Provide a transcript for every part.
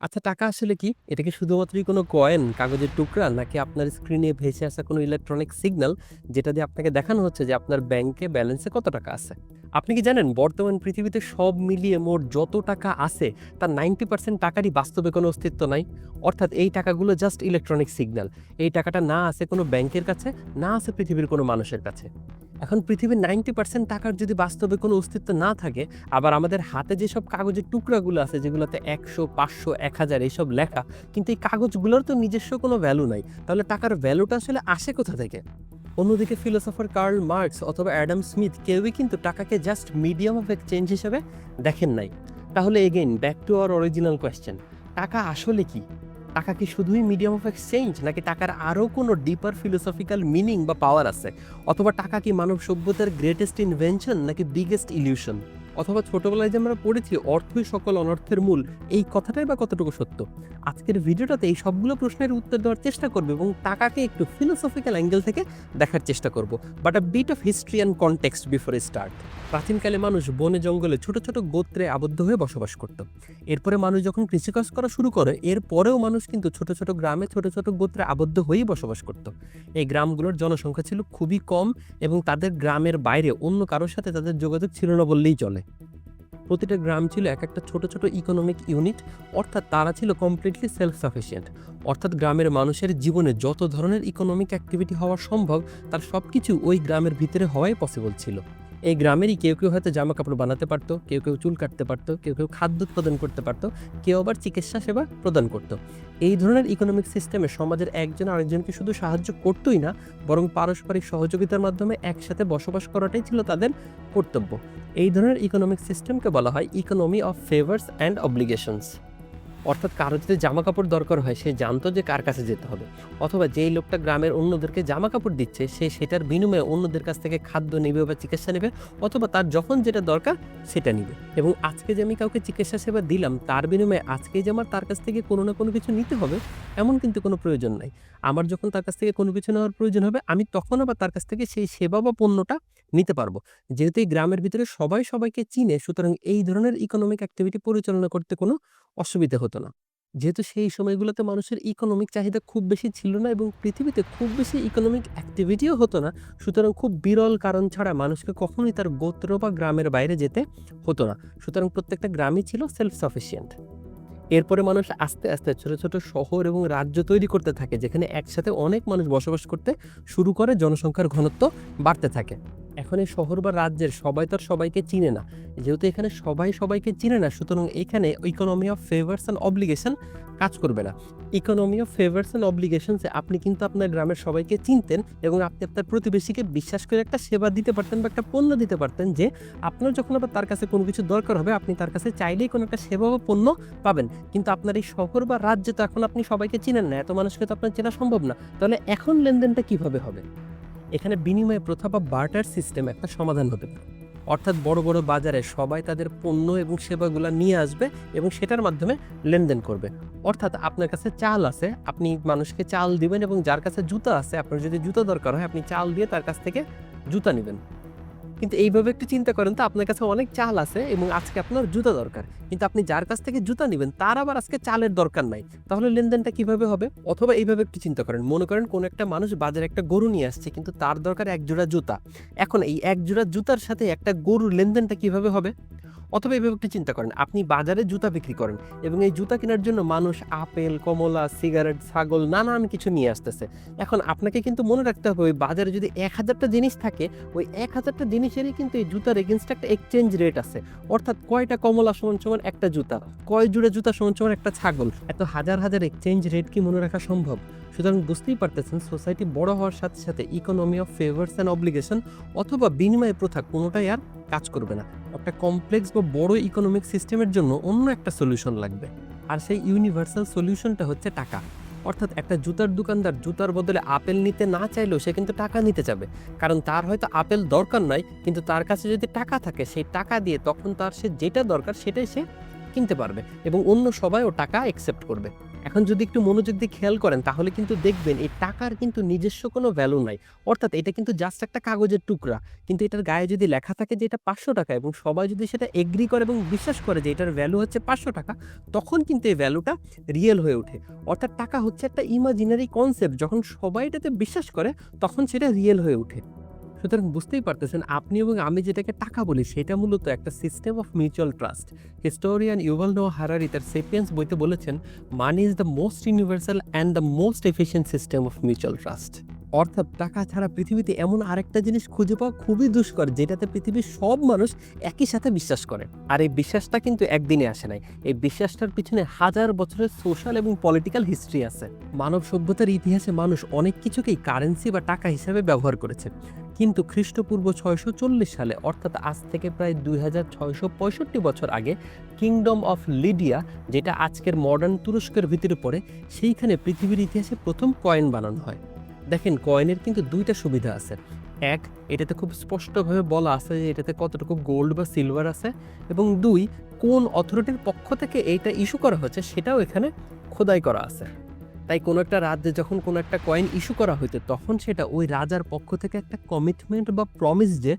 আচ্ছা টাকা আসলে কি? এটা কি শুধুমাত্রই কোনো কয়েন, কাগজের টুকরা নাকি আপনার স্ক্রিনে ভেসে আসা কোনো ইলেকট্রনিক সিগন্যাল যেটা দিয়ে আপনাকে দেখানো হচ্ছে যে আপনার ব্যাংকে ব্যালেন্সে কত টাকা আছে? আপনি কি জানেন বর্তমান পৃথিবীতে সব মিলিয়ে মোট যত টাকা আছে তার 90% টাকারই বাস্তবে কোনো অস্তিত্ব নাই। অর্থাৎ এই টাকাগুলো জাস্ট ইলেকট্রনিক সিগন্যাল। এই টাকাটা না আছে কোনো ব্যাংকের কাছে, না আছে পৃথিবীর কোনো মানুষের কাছে। এখন পৃথিবীর 90% টাকার যদি বাস্তবে কোনো অস্তিত্ব না থাকে, আবার আমাদের হাতে যেসব কাগজের টুকরাগুলো আছে যেগুলোতে একশো পাঁচশো এক হাজার এইসব লেখা, কিন্তু এই কাগজগুলোর তো নিজস্ব কোনো ভ্যালু নাই। তাহলে টাকার ভ্যালুটা আসলে আসে কোথা থেকে? অন্যদিকে ফিলোসোফার কার্ল মার্কস অথবা অ্যাডাম স্মিথ কেউই কিন্তু টাকাকে জাস্ট মিডিয়াম অফ এক্সচেঞ্জ হিসেবে দেখেন নাই। তাহলে again back to our original question টাকা আসলে কি? টাকা কি শুধুই মিডিয়াম অফ এক্সচেঞ্জ নাকি টাকার আরও কোনো ডিপার ফিলোসফিক্যাল মিনিং বা পাওয়ার আছে? অথবা টাকা কি মানব সভ্যতার গ্রেটেস্ট ইনভেনশন নাকি বিগেস্ট ইলিউশন? অথবা ছোটবেলায় যে আমরা পড়েছি, অর্থই সকল অনর্থের মূল, এই কথাটাই বা কতটুকু সত্য? আজকের ভিডিওটাতে এই সবগুলো প্রশ্নের উত্তর দেওয়ার চেষ্টা করবে এবং টাকাকে একটু ফিলোসফিক্যাল অ্যাঙ্গেল থেকে দেখার চেষ্টা করব। But a bit of history and context before start প্রাচীনকালে মানুষ বনে, জঙ্গলে ছোট ছোট গোত্রে আবদ্ধ হয়ে বসবাস করত। এরপরে মানুষ যখন কৃষিকাজ করা শুরু করে, এরপরেও মানুষ কিন্তু ছোট ছোট গ্রামে ছোট ছোট গোত্রে আবদ্ধ হয়েই বসবাস করত। এই গ্রামগুলোর জনসংখ্যা ছিল খুবই কম এবং তাদের গ্রামের বাইরে অন্য কারোর সাথে তাদের যোগাযোগ ছিল না বললেই চলে। প্রতিটা গ্রাম ছিল এক একটা ছোট ছোট ইকোনমিক ইউনিট অর্থাৎ তারা ছিল কমপ্লিটলি সেলফ সাফিসিয়েন্ট অর্থাৎ গ্রামের মানুষের জীবনে যত ধরনের ইকোনমিক অ্যাক্টিভিটি হওয়া সম্ভব, তার সব কিছু ওই গ্রামের ভিতরে হওয়াই পসিবল ছিল। এই গ্রামেরই কেউ কেউ হয়তো জামা কাপড় বানাতে পারতো, কেউ কেউ চুল কাটতে পারতো, কেউ কেউ খাদ্য উৎপাদন করতে পারতো, কেউ আবার চিকিৎসা সেবা প্রদান করত। এই ধরনের ইকোনমিক সিস্টেমে সমাজের একজন আরেকজনকে শুধু সাহায্য করতোই না, বরং পারস্পরিক সহযোগিতার মাধ্যমে একসাথে বসবাস করাটাই ছিল তাদের কর্তব্য। এই ধরনের ইকোনমিক সিস্টেমকে বলা হয় economy of favours and obligations অর্থাৎ কারও যদি জামা কাপড় দরকার হয়, সে জানতো যে কার কাছে যেতে হবে। অথবা যেই লোকটা গ্রামের অন্যদেরকে জামা কাপড় দিচ্ছে, সে সেটার বিনিময়ে অন্যদের কাছ থেকে খাদ্য নেবে বা চিকিৎসা নেবে, অথবা তার যখন যেটা দরকার, সেটা নিবে। এবং আজকে যে আমি কাউকে চিকিৎসা সেবা দিলাম, তার বিনিময়ে আজকেই যে আমার তার কাছ থেকে কোনো না কোনো কিছু নিতে হবে, এমন কিন্তু কোনো প্রয়োজন নাই। আমার যখন তার কাছ থেকে কোনো কিছু নেওয়ার প্রয়োজন হবে, আমি তখন আবার তার কাছ থেকে সেই সেবা বা পণ্যটা নিতে পারব। যেহেতু এই গ্রামের ভিতরে সবাই সবাইকে চিনে, সুতরাং এই ধরনের ইকোনমিক অ্যাক্টিভিটি পরিচালনা করতে কোনো অসুবিধা হতো না। যেহেতু সেই সময়গুলোতে মানুষের ইকোনমিক চাহিদা খুব বেশি ছিল না এবং পৃথিবীতে খুব বেশি ইকোনমিক অ্যাক্টিভিটিও হতো না, সুতরাং খুব বিরল কারণ ছাড়া মানুষকে কখনোই তার গোত্র বা গ্রামের বাইরে যেতে হতো না। সুতরাং প্রত্যেকটা গ্রামই ছিল সেলফ সাফিসিয়েন্ট এরপরে মানুষ আস্তে আস্তে ছোট ছোট শহর এবং রাজ্য তৈরি করতে থাকে, যেখানে একসাথে অনেক মানুষ বসবাস করতে শুরু করে, জনসংখ্যার ঘনত্ব বাড়তে থাকে। এখন এই শহর বা রাজ্যের সবাই তো আর সবাইকে চিনে না। যেহেতু এখানে সবাই সবাইকে চিনে না, সুতরাং এখানে economy of favours and obligation কাজ করবে না। ইকোনমি অফ ফেভার্স অ্যান্ড অব্লিগেশনসে আপনি কিন্তু আপনার গ্রামের সবাইকে চিনতেন এবং আপনি আপনার প্রতিবেশীকে বিশ্বাস করে একটা সেবা দিতে পারতেন বা একটা পণ্য দিতে পারতেন যে আপনার যখন আবার তার কাছে কোনো কিছু দরকার হবে, আপনি তার কাছে চাইলেই কোনো একটা সেবা বা পণ্য পাবেন। কিন্তু আপনার এই শহর বা রাজ্যে তো এখন আপনি সবাইকে চিনেন না, এত মানুষকে তো আপনার চেনা সম্ভব না। তাহলে এখন লেনদেনটা কীভাবে হবে? এখানে বিনিময় প্রথা বা বার্টার সিস্টেম একটা সমাধান হতে পারে। অর্থাৎ বড় বড় বাজারে সবাই তাদের পণ্য এবং সেবাগুলো নিয়ে আসবে এবং সেটার মাধ্যমে লেনদেন করবে। অর্থাৎ আপনার কাছে চাল আছে, আপনি মানুষকে চাল দিবেন এবং যার কাছে জুতা আছে, আপনার যদি জুতা দরকার হয়, আপনি চাল দিয়ে তার কাছ থেকে জুতা নেবেন। কিন্তু এইভাবে একটু চিন্তা করেন তো আপনার কাছে অনেক চাল আছে এবং আজকে আপনার জুতা দরকার। কিন্তু আপনি যার কাছ থেকে জুতা নেবেন, তার আবার আজকে চালের দরকার নাই। তাহলে লেনদেনটা কীভাবে হবে? অথবা এইভাবে একটু চিন্তা করেন। মনে করেন কোনো একটা মানুষ বাজারে একটা গরু নিয়ে আসছে, কিন্তু তার দরকার এক জোড়া জুতা। এখন এই এক জোড়া জুতার সাথে একটা গরুর লেনদেনটা কীভাবে হবে? অথবা এইভাবে একটু চিন্তা করেন, আপনি বাজারে জুতা বিক্রি করেন এবং এই জুতা কেনার জন্য মানুষ আপেল, কমলা, সিগারেট, ছাগল, নানান কিছু নিয়ে আসতেছে। এখন আপনাকে কিন্তু মনে রাখতে হবে, ওই বাজারে যদি এক হাজারটা জিনিস থাকে, ওই এক হাজারটা জিনিসেরই কিন্তু এই জুতার এগেনস্ট একটা এক্সচেঞ্জ রেট আছে। অর্থাৎ কয়টা কমলা সমান সমান একটা জুতা, কয় জুড়ে জুতা সমান সমান একটা ছাগল, এত হাজার হাজার এক্সচেঞ্জ রেট কি মনে রাখা সম্ভব? সুতরাং বুঝতেই পারতেছেন সোসাইটি বড় হওয়ার সাথে সাথে economy of favours and obligation অথবা বিনিময় প্রথা কোনোটাই আর কাজ করবে না। একটা কমপ্লেক্স বা বড় ইকোনমিক সিস্টেমের জন্য অন্য একটা সলিউশন লাগবে। আর সেই ইউনিভার্সাল সলিউশনটা হচ্ছে টাকা। অর্থাৎ একটা জুতার দোকানদার জুতার বদলে আপেল নিতে না চাইলেও সে কিন্তু টাকা নিতে যাবে। কারণ তার হয়তো আপেল দরকার নয় কিন্তু তার কাছে যদি টাকা থাকে, সেই টাকা দিয়ে তখন তার সে যেটা দরকার সেটাই সে কিনতে পারবে এবং অন্য সবাইও টাকা অ্যাকসেপ্ট করবে। এখন যদি একটু মনোযোগ দিয়ে খেয়াল করেন, তাহলে কিন্তু দেখবেন এই টাকার কিন্তু নিজস্ব কোনো ভ্যালু নাই। অর্থাৎ এটা কিন্তু জাস্ট একটা কাগজের টুকরা। কিন্তু এটার গায়ে যদি লেখা থাকে যে এটা পাঁচশো টাকা এবং সবাই যদি সেটা এগ্রি করে এবং বিশ্বাস করে যে এটার ভ্যালু হচ্ছে পাঁচশো টাকা, তখন কিন্তু এই ভ্যালুটা রিয়েল হয়ে ওঠে। অর্থাৎ টাকা হচ্ছে একটা ইমাজিনারি কনসেপ্ট যখন সবাই এটাতে বিশ্বাস করে, তখন সেটা রিয়েল হয়ে ওঠে। সুতরাং বুঝতেই পারতেছেন, আপনি এবং আমি যেটাকে টাকা বলি, সেটা মূলত একটা system of mutual trust historian Yuval Noah Harari তার সেপিয়েন্স বইতে বলেছেন money is the most universal and the most efficient system of mutual trust অর্থাৎ টাকা ছাড়া পৃথিবীতে এমন আরেকটা জিনিস খুঁজে পাওয়া খুবই দুষ্কর, যেটাতে পৃথিবীর সব মানুষ একই সাথে বিশ্বাস করে। আর এই বিশ্বাসটা কিন্তু একদিনে আসে নাই। এই বিশ্বাসটার পিছনে হাজার বছরের সোশ্যাল এবং পলিটিক্যাল হিস্ট্রি আছে। মানব সভ্যতার ইতিহাসে মানুষ অনেক কিছুকেই কারেন্সি বা টাকা হিসাবে ব্যবহার করেছে। কিন্তু খ্রিস্টপূর্ব ছয়শো চল্লিশ সালে, অর্থাৎ আজ থেকে প্রায় দুই হাজার ছয়শো পঁয়ষট্টি বছর আগে, কিংডম অফ লিডিয়া, যেটা আজকের মডার্ন তুরস্কের ভিতরে পড়ে, সেইখানে পৃথিবীর ইতিহাসে প্রথম কয়েন বানানো হয়। দেখেন কয়েনের কিন্তু দুইটা সুবিধা আছে। এক, এটাতে খুব স্পষ্টভাবে বলা আছে যে এটাতে কতটুকু গোল্ড বা সিলভার আছে এবং দুই, কোন অথরিটির পক্ষ থেকে এইটা ইস্যু করা হচ্ছে সেটাও এখানে খোদাই করা আছে। তাই কোনো একটা রাজ্যে যখন কোনো একটা কয়েন ইস্যু করা হইতো, তখন সেটা ওই রাজার পক্ষ থেকে একটা কমিটমেন্ট বা প্রমিস যে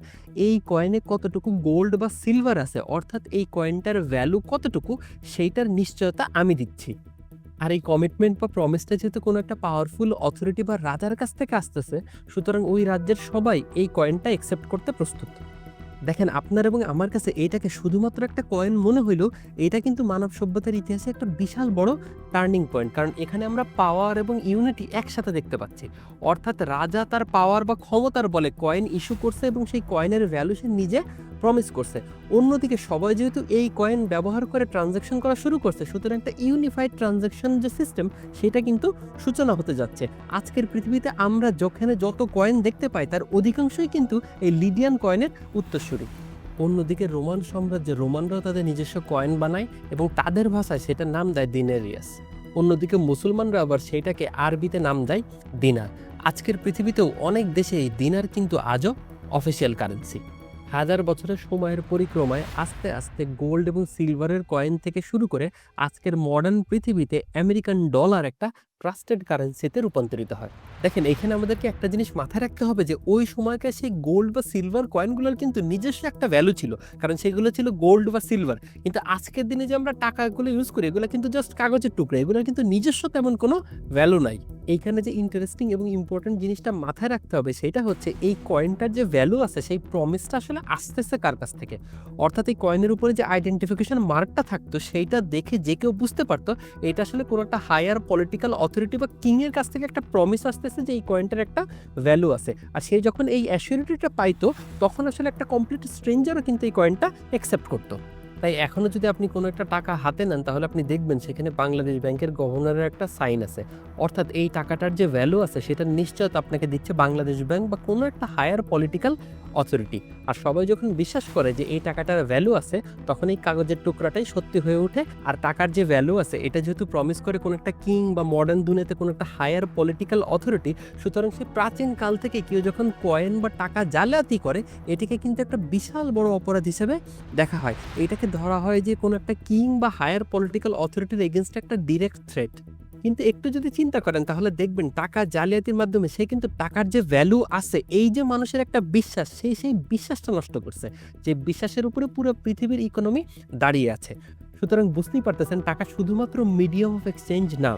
এই কয়েনে কতটুকু গোল্ড বা সিলভার আছে, অর্থাৎ এই কয়েনটার ভ্যালু কতটুকু, সেইটার নিশ্চয়তা আমি দিচ্ছি। আর এই কমিটমেন্ট বা প্রমিসটা যেহেতু কোনো একটা পাওয়ারফুল অথরিটি বা রাজার কাছ থেকে আসতেছে, সুতরাং ওই রাজ্যের সবাই এই কয়েনটা একসেপ্ট করতে প্রস্তুত। দেখেন, আপনার এবং আমার কাছে এইটাকে শুধুমাত্র একটা কয়েন মনে হইলেও এটা কিন্তু মানব সভ্যতার ইতিহাসে একটা বিশাল বড় টার্নিং পয়েন্ট কারণ এখানে আমরা পাওয়ার এবং ইউনিটি একসাথে দেখতে পাচ্ছি। অর্থাৎ রাজা তার পাওয়ার বা ক্ষমতার বলে কয়েন ইস্যু করছে এবং সেই কয়েনের ভ্যালু সে নিজে প্রমিস করছে। অন্যদিকে সবাই যেহেতু এই কয়েন ব্যবহার করে ট্রানজ্যাকশন করা শুরু করছে, সুতরাং একটা ইউনিফাইড ট্রানজ্যাকশন যে সিস্টেম সেটা কিন্তু সূচনা হতে যাচ্ছে। আজকের পৃথিবীতে আমরা যেখানে যত কয়েন দেখতে পাই, তার অধিকাংশই কিন্তু এই লিডিয়ান কয়েনের উত্তরসূরি। অন্যদিকে রোমান সাম্রাজ্যে রোমানরাও তাদের নিজস্ব কয়েন বানায় এবং তাদের ভাষায় সেটার নাম দেয় দিনেরিয়াস। অন্যদিকে মুসলমানরা আবার সেইটাকে আরবিতে নাম দেয় দিনার। আজকের পৃথিবীতেও অনেক দেশে এই দিনার কিন্তু আজও অফিসিয়াল কারেন্সি হাজার বছরের সময়ের পরিক্রমায় আস্তে আস্তে গোল্ড এবং সিলভারের কয়েন থেকে শুরু করে আজকের মডার্ন পৃথিবীতে আমেরিকান ডলার একটা ট্রাস্টেড কারেন্সিতে রূপান্তরিত হয়। দেখেন, এখানে আমাদেরকে একটা জিনিস মাথায় রাখতে হবে যে, ওই সময়কার সেই গোল্ড বা সিলভার কয়েনগুলোর কিন্তু নিজস্ব একটা ভ্যালু ছিল, কারণ সেগুলো ছিল গোল্ড বা সিলভার কিন্তু আজকের দিনে যে আমরা টাকাগুলো ইউজ করি, এগুলো কিন্তু জাস্ট কাগজের টুকরা এগুলো কিন্তু নিজস্ব তেমন কোনো ভ্যালু নাই। এইখানে যে ইন্টারেস্টিং এবং ইম্পর্টেন্ট জিনিসটা মাথায় রাখতে হবে, সেটা হচ্ছে এই কয়েনটার যে ভ্যালু আছে, সেই প্রমিসটা আসলে আসতেছে কার কাছ থেকে? অর্থাৎ এই কয়েনের উপরে যে আইডেন্টিফিকেশন মার্কটা থাকতো, সেইটা দেখে যে কেউ বুঝতে পারতো, এটা আসলে কোনো একটা হায়ার পলিটিক্যাল অথরিটি বা কিংয়ের কাছ থেকে একটা প্রমিস আসতেছে যে এই কয়েনটার একটা ভ্যালু আছে। আর সে যখন এই অ্যাসিউরিটিটা পাইতো, তখন আসলে একটা কমপ্লিট স্ট্রেঞ্জারও কিন্তু এই কয়েনটা অ্যাকসেপ্ট করতো। তাই এখনও যদি আপনি কোনো একটা টাকা হাতে নেন, তাহলে আপনি দেখবেন সেখানে বাংলাদেশ ব্যাংকের গভর্নরের একটা সাইন আছে। অর্থাৎ এই টাকাটার যে ভ্যালু আছে সেটা নিশ্চয়তা আপনাকে দিচ্ছে বাংলাদেশ ব্যাংক বা কোনো একটা হায়ার পলিটিক্যাল অথরিটি আর সবাই যখন বিশ্বাস করে যে এই টাকাটার ভ্যালু আছে, তখন এই কাগজের টুকরাটাই সত্যি হয়ে ওঠে। আর টাকার যে ভ্যালু আছে, এটা যেহেতু প্রমিস করে কোনো একটা কিং বা মডার্ন দুনিয়াতে কোনো একটা হায়ার পলিটিক্যাল অথরিটি সুতরাং সে প্রাচীন কাল থেকে কেউ যখন কয়েন বা টাকা জালিয়াতি করে, এটিকে কিন্তু একটা বিশাল বড় অপরাধ হিসেবে দেখা হয়। এটাকে ধরা হয় যে কোনো একটা কিং বা হায়ার পলিটিক্যাল অথরিটির এগেনস্ট একটা ডিরেক্ট থ্রেট কিন্তু একটু যদি চিন্তা করেন, তাহলে দেখবেন টাকা জালিয়াতির মাধ্যমে সে কিন্তু টাকার যে ভ্যালু আছে, এই যে মানুষের একটা বিশ্বাস, সেই সেই বিশ্বাসটা নষ্ট করছে। যে বিশ্বাসের উপরে পুরো পৃথিবীর ইকোনমি দাঁড়িয়ে আছে। সুতরাং বুঝতেই পারতেছেন, টাকা শুধুমাত্র মিডিয়াম অফ এক্সচেঞ্জ না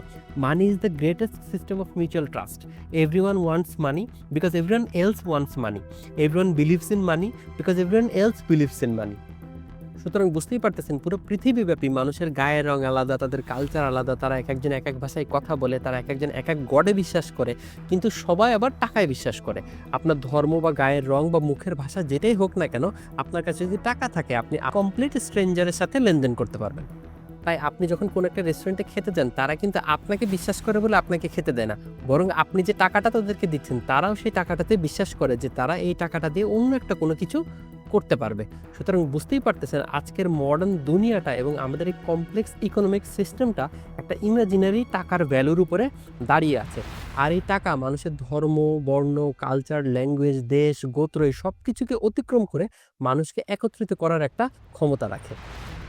money is the greatest system of mutual trust everyone wants money because everyone else wants money everyone believes in money because everyone else believes in money সুতরাং বুঝতেই পারতেছেন, পুরো পৃথিবীব্যাপী মানুষের গায়ের রং আলাদা, তাদের কালচার আলাদা, তারা এক একজন এক এক ভাষায় কথা বলে, তারা এক একজন এক এক গডে বিশ্বাস করে, কিন্তু সবাই আবার টাকায় বিশ্বাস করে। আপনার ধর্ম বা গায়ের রং বা মুখের ভাষা যেটাই হোক না কেন, আপনার কাছে যদি টাকা থাকে, আপনি কমপ্লিট স্ট্রেঞ্জারের সাথে লেনদেন করতে পারবেন। তাই আপনি যখন কোনো একটা রেস্টুরেন্টে খেতে যান, তারা কিন্তু আপনাকে বিশ্বাস করে বলে আপনাকে খেতে দেয় না। বরং আপনি যে টাকাটা তাদেরকে দিচ্ছেন, তারাও সেই টাকাটাতে বিশ্বাস করে যে তারা এই টাকাটা দিয়ে অন্য একটা কোনো কিছু করতে পারবে। সুতরাং বুঝতেই পারতেছেন আজকের মডার্ন দুনিয়াটা এবং আমাদের এই কমপ্লেক্স ইকোনমিক সিস্টেমটা একটা ইমাজিনারি টাকার ভ্যালুর উপরে দাঁড়িয়ে আছে। আর এই টাকা মানুষের ধর্ম, বর্ণ কালচার ল্যাঙ্গুয়েজ দেশ, গোত্র, এই সব কিছুকে অতিক্রম করে মানুষকে একত্রিত করার একটা ক্ষমতা রাখে।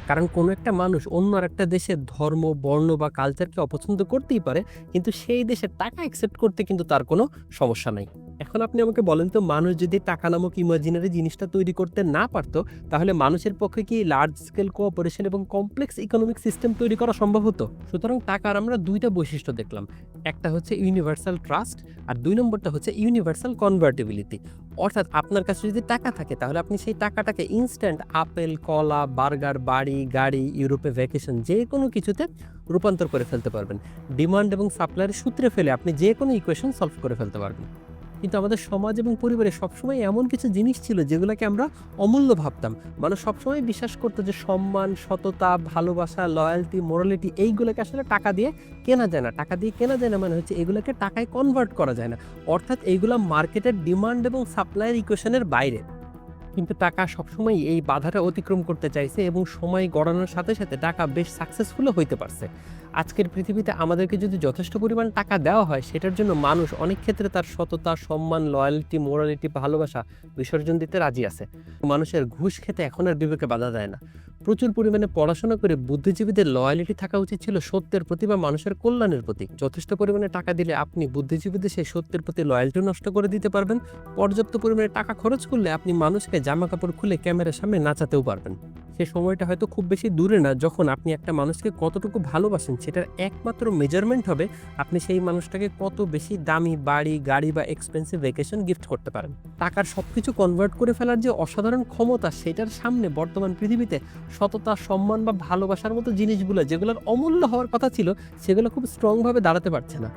কারণ কোনো একটা মানুষ অন্য একটা দেশের ধর্ম, বর্ণ বা কালচারকে অপছন্দ করতেই পারে, কিন্তু সেই দেশের টাকা অ্যাকসেপ্ট করতে কিন্তু তার কোনো সমস্যা নাই। এখন আপনি আমাকে বলেন তো, মানুষ যদি টাকা নামক ইমাজিনারি জিনিসটা তৈরি করতে না পারতো, তাহলে মানুষের পক্ষে কি লার্জ স্কেল কোঅপারেশন এবং কমপ্লেক্স ইকোনমিক সিস্টেম তৈরি করা সম্ভব হতো? সুতরাং টাকার আমরা দুইটা বৈশিষ্ট্য দেখলাম। একটা হচ্ছে ইউনিভার্সাল ট্রাস্ট আর দুই নম্বরটা হচ্ছে ইউনিভার্সাল কনভার্টিবিলিটি অর্থাৎ আপনার কাছে যদি টাকা থাকে, তাহলে আপনি সেই টাকাটাকে ইনস্ট্যান্ট আপেল, কলা, বার্গার, বাড়ি, গাড়ি, ইউরোপে ভ্যাকেশন যে কোনো কিছুতে রূপান্তর করে ফেলতে পারবেন। ডিমান্ড এবং সাপ্লাইয়ের সূত্রে ফেলে আপনি যে কোনো ইকুয়েশন সলভ করে ফেলতে পারবেন। কিন্তু আমাদের সমাজ এবং পরিবারে সবসময় এমন কিছু জিনিস ছিল যেগুলোকে আমরা অমূল্য ভাবতাম। মানুষ সবসময় বিশ্বাস করতো যে সম্মান, সততা, ভালোবাসা লয়্যালটি মোরালিটি এইগুলোকে আসলে টাকা দিয়ে কেনা যায় না। টাকা দিয়ে কেনা যায় না মানে হচ্ছে এগুলোকে টাকায় কনভার্ট করা যায় না। অর্থাৎ এইগুলো মার্কেটের ডিমান্ড এবং সাপ্লাইয়ের ইকুয়েশনের বাইরে। কিন্তু টাকা সবসময় এই বাধাটা অতিক্রম করতে চাইছে এবং সময় গড়ানোর সাথে সাথে টাকা বেশ সাকসেসফুলও হইতে পারছে। আজকের পৃথিবীতে আমাদেরকে যদি যথেষ্ট পরিমাণ টাকা দেওয়া হয়, সেটার জন্য মানুষ অনেক ক্ষেত্রে তার সততা, সম্মান লয়ালিটি মোরালিটি ভালোবাসা বিসর্জন দিতে রাজি আছে। মানুষের ঘুষ খেতে এখন আর বিবেকে বাধা দেয় না। প্রচুর পরিমাণে পড়াশোনা করে বুদ্ধিজীবীদের লয়ালিটি থাকা উচিত ছিল সত্যের প্রতি বা মানুষের কল্যাণের প্রতি। যথেষ্ট পরিমাণে টাকা দিলে আপনি বুদ্ধিজীবীদের সেই সত্যের প্রতি লয়ালিটি নষ্ট করে দিতে পারবেন। পর্যাপ্ত পরিমাণে টাকা খরচ করলে আপনি মানুষকে জামা কাপড় খুলে ক্যামেরার সামনে নাচাতেও পারবেন। সে সময়টা হয়তো খুব বেশি দূরে না, যখন আপনি একটা মানুষকে কতটুকু ভালোবাসেন সেটার একমাত্র মেজারমেন্ট হবে আপনি সেই মানুষটাকে কত বেশি দামি বাড়ি, গাড়ি বা এক্সপেন্সিভ ভ্যাকেশন গিফট করতে পারেন। টাকার সব কিছু কনভার্ট করে ফেলার যে অসাধারণ ক্ষমতা সেটার সামনে বর্তমান পৃথিবীতে সততা, সম্মান বা ভালোবাসার মতো জিনিসগুলো যেগুলোর অমূল্য হওয়ার কথা ছিল, সেগুলো খুব স্ট্রংভাবে দাঁড়াতে পারছে না।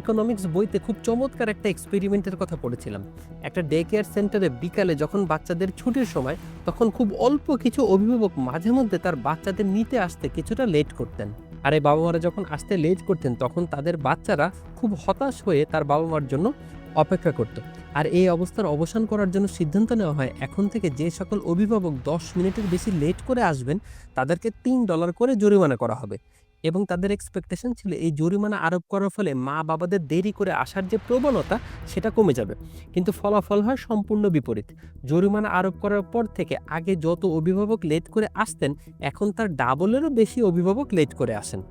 ইকোনমিক্স বইতে খুব চমৎকার একটা এক্সপেরিমেন্টের কথা পড়েছিলাম। একটা ডে কেয়ার সেন্টারে বিকালে যখন বাচ্চাদের ছুটির সময়, তখন খুব অল্প কিছু অভিভাবক মাঝে মধ্যে তার বাচ্চাদের নিতে আসতে কিছুটা লেট করতেন। আর এই বাবা মারা যখন আসতে লেট করতেন, তখন তাদের বাচ্চারা খুব হতাশ হয়ে তার বাবা মার জন্য অপেক্ষা করত। আর এই অবস্থার অবসান করার জন্য সিদ্ধান্ত নেওয়া হয়, এখন থেকে যে সকল অভিভাবক দশ মিনিটের বেশি লেট করে আসবেন, তাদেরকে তিন ডলার করে জরিমানা করা হবে। এবং তাদের এক্সপেকটেশন ছিল এই জরিমানা আরোপ করার ফলে মা বাবাদের দেরি করে আসার যে প্রবণতা, সেটা কমে যাবে। কিন্তু ফলাফল হয় সম্পূর্ণ বিপরীত। জরিমানা আরোপ করার পর থেকে আগে যত অভিভাবক লেট করে আসতেন, এখন তার ডাবলেরও বেশি অভিভাবক লেট করে আসেন।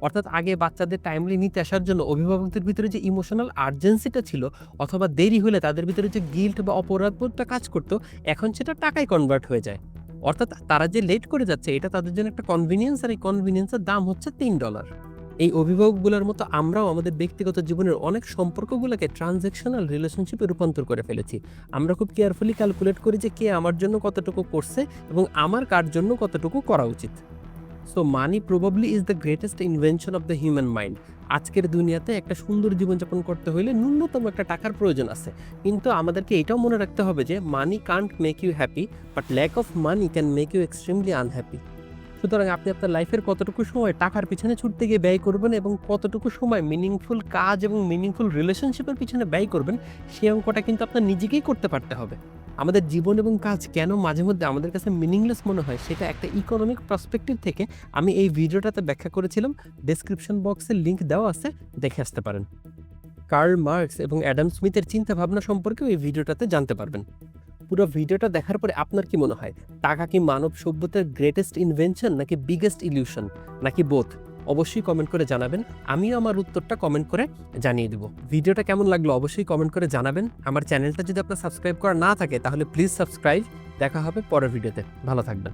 অর্থাৎ আগে বাচ্চাদের টাইমলি নিতে আসার জন্য অভিভাবকদের ভিতরে যে ইমোশনাল আর্জেন্সিটা ছিল, অথবা দেরি হলে তাদের ভিতরে যে গিল্ট বা অপরাধবোধটা কাজ করতো, এখন সেটা টাকায় কনভার্ট হয়ে যায়। অর্থাৎ তারা যে লেট করে যাচ্ছে, এটা তাদের জন্য একটা কনভিনিয়েন্স আর এই কনভিনিয়েন্সের দাম হচ্ছে তিন ডলার এই অভিভাবকগুলোর মতো আমরাও আমাদের ব্যক্তিগত জীবনের অনেক সম্পর্কগুলোকে ট্রানজ্যাকশনাল রিলেশনশিপে রূপান্তর করে ফেলেছি। আমরা খুব কেয়ারফুলি ক্যালকুলেট করি যে কে আমার জন্য কতটুকু করছে এবং আমার কার জন্য কতটুকু করা উচিত। So money probably is the greatest invention of the human mind আজকের দুনিয়াতে একটা সুন্দর জীবনযাপন করতে হলে ন্যূনতম একটা টাকার প্রয়োজন আছে। কিন্তু আমাদেরকে এটাও মনে রাখতে হবে যে money can't make you happy but lack of money can make you extremely unhappy সুতরাং আপনি আপনার লাইফের কতটুকু সময় টাকার পিছনে ছুটতে গিয়ে ব্যয় করবেন এবং কতটুকু সময় মিনিংফুল কাজ এবং মিনিংফুল রিলেশনশিপের পিছনে ব্যয় করবেন সেই অঙ্কটা কিন্তু আপনার নিজেকেই করতে পারতে হবে। আমাদের জীবন এবং কাজ কেন মাঝে মধ্যে আমাদের কাছে মিনিংলেস মনে হয় সেটা একটা ইকোনমিক পার্সপেক্টিভ থেকে আমি এই ভিডিওটাতে ব্যাখ্যা করেছিলাম। ডেসক্রিপশন বক্সে লিঙ্ক দেওয়া আছে, দেখে আসতে পারেন। কার্ল মার্কস এবং অ্যাডাম স্মিথের চিন্তা ভাবনা সম্পর্কেও এই ভিডিওটাতে জানতে পারবেন। পুরো ভিডিওটা দেখার পরে আপনার কি মনে হয়? টাকা কি মানব সভ্যতার গ্রেটেস্ট ইনভেনশন নাকি বিগেস্ট ইলিউশন নাকি বোথ অবশ্যই কমেন্ট করে জানাবেন। আমিও আমার উত্তরটা কমেন্ট করে জানিয়ে দেবো। ভিডিওটা কেমন লাগল অবশ্যই কমেন্ট করে জানাবেন। আমার চ্যানেলটা যদি আপনার সাবস্ক্রাইব করা না থাকে, তাহলে প্লিজ সাবস্ক্রাইব দেখা হবে পরের ভিডিওতে ভালো থাকবেন।